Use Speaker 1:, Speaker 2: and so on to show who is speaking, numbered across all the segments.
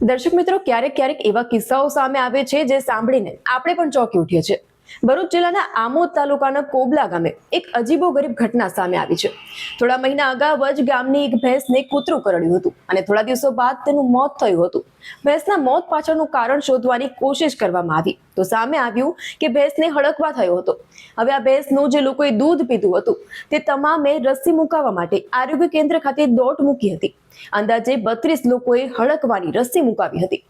Speaker 1: દર્શક મિત્રો, ક્યારેક ક્યારેક એવા કિસ્સાઓ સામે આવે છે જે સાંભળીને આપણે પણ ચોંકી ઉઠીએ છીએ. ભરૂચ જિલ્લાના આમોદ તાલુકાના કોબલા ગામે એક અજીબો ગરીબ ઘટના સામે આવી છે. થોડા મહિના અગાઉ જ ગામની એક ભેંસને કૂતરું કરડ્યું હતું અને થોડા દિવસો બાદ તેનું મોત થયું હતું. ભેંસના મોત પાછળનું કારણ શોધવાની કોશિશ કરવામાં આવી. તો સામે આવ્યું કે ભેંસને હડકવા થયો હતો. હવે આ ભેંસનું જે લોકોએ દૂધ પીધું હતું તે તમામે રસી મુકાવવા માટે આરોગ્ય કેન્દ્ર ખાતે દોટ મૂકી હતી. અંદાજે બત્રીસ લોકોએ હડકવાની રસી મુકાવી હતી.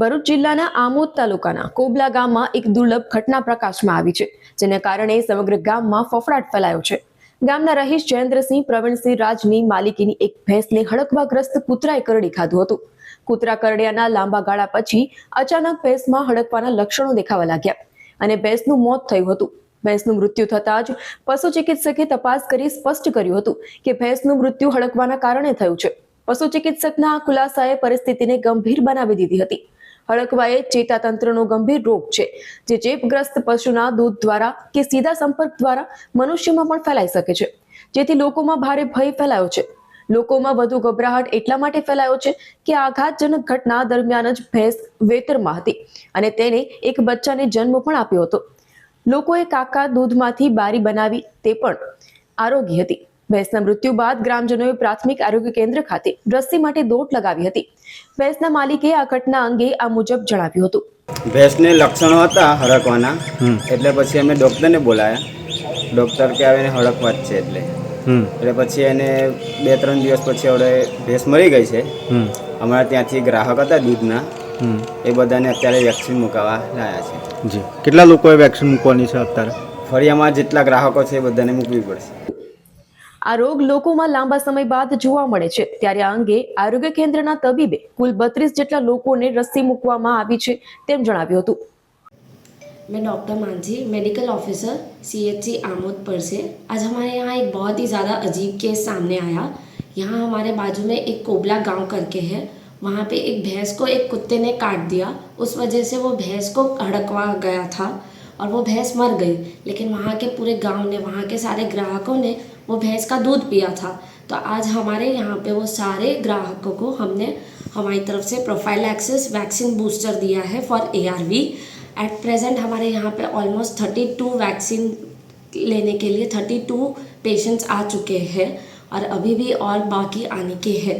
Speaker 1: ભરૂચ જિલ્લાના આમોદ તાલુકાના કોબલા ગામમાં એક દુર્લભ ઘટના પ્રકાશમાં આવી છે, જેને કારણે સમગ્ર ગામમાં ફફડાટ ફેલાયો છે. ગામના રહીશ જયેન્દ્રસિંહ પ્રવીણસિંહ રાજની માલિકીની એક ભેંસને હડકવાગ્રસ્ત કૂતરાએ કરડી ખાધું હતું. કૂતરા કરડ્યાના લાંબા ગાળા પછી અચાનક ભેંસમાં હડકવાના લક્ષણો દેખાવા લાગ્યા અને ભેંસનું મોત થયું હતું. ભેંસનું મૃત્યુ થતાં જ પશુ ચિકિત્સકે તપાસ કરી સ્પષ્ટ કર્યું હતું કે ભેંસનું મૃત્યુ હડકવાના કારણે થયું છે. પશુ ચિકિત્સકના આ ખુલાસાએ પરિસ્થિતિને ગંભીર બનાવી દીધી હતી. હડકવાએ ચેતાતંત્રનો ગંભીર રોગ છે, જે ચેપગ્રસ્ત પશુના દૂધ દ્વારા કે સીધા સંપર્ક દ્વારા મનુષ્યમાં પણ ફેલાઈ શકે છે. જેથી લોકોમાં ભારે ભય ફેલાયો છે. લોકોમાં વધુ ગભરાહટ એટલા માટે ફેલાયો છે કે આઘાતજનક ઘટના દરમિયાન જ ભેંસ વેતરમાં હતી અને તેને એક બચ્ચાને જન્મ પણ આપ્યો હતો. લોકોએ કાકા દૂધમાંથી બારી બનાવી તે પણ આરોગી હતી. ભેંસના મૃત્યુ બાદ ગ્રામજનોએ પ્રાથમિક આરોગ્ય કેન્દ્ર ખાતે રસી માટે દોટ લગાવી હતી. ભેંસના માલિકે આ ઘટના અંગે આ મુજબ જણાવ્યું હતું.
Speaker 2: ભેંસને લક્ષણો હતા હડકવાના એટલે પછી અમે ડૉક્ટરને બોલાયા. ડૉક્ટર કે આવે એને હડકવા જ છે એટલે.
Speaker 3: હમ.
Speaker 2: એટલે પછી એને બે ત્રણ દિવસ પછી હવે ભેંસ મરી ગઈ છે.
Speaker 3: હમ.
Speaker 2: અમારા ત્યાંથી ગ્રાહક હતા દૂધના.
Speaker 3: હમ.
Speaker 2: એ બધાને અત્યારે વેક્સિન મુકાવા લાયા છે.
Speaker 3: જી. કેટલા લોકોએ વેક્સિન મૂકવાની છે અત્યારે?
Speaker 2: ફરી અમારા જેટલા ગ્રાહકો છે એ બધાને મૂકવી પડશે.
Speaker 1: આ રોગ લોકોમાં લાંબા સમય બાદ જોવા મળે છે ત્યારે આ અંગે આરોગ્ય કેન્દ્રના તબીબે કુલ બત્રીસ જેટલા લોકોને રસી મૂકવામાં આવી છે તેમ જણાવ્યું હતું
Speaker 4: मैं doctor Mansi medical officer CHC Amod पर से आज हमारे यहाँ एक बहुत ही ज़्यादा अजीब केस सामने आया यहाँ हमारे बाजू में एक कोबला गांव करके है वहाँ पे एक भैंस को एक कुत्ते ने काट दिया उस वजह से वो भैंस को हड़कवा गया था और वो भैंस मर गई। लेकिन वहाँ के पूरे गाँव ने, वहाँ के सारे ग्राहकों ने वो भैंस का दूध पिया था। तो आज हमारे यहाँ पे वो सारे ग्राहकों को हमने, हमारी तरफ़ से प्रोफ़ाइल एक्सेस वैक्सीन बूस्टर दिया है for A R V at present हमारे यहाँ पे ऑलमोस्ट थर्टी टू वैक्सीन लेने के लिए थर्टी टू पेशेंट्स आ चुके हैं और अभी भी और बाकी आने के हैं।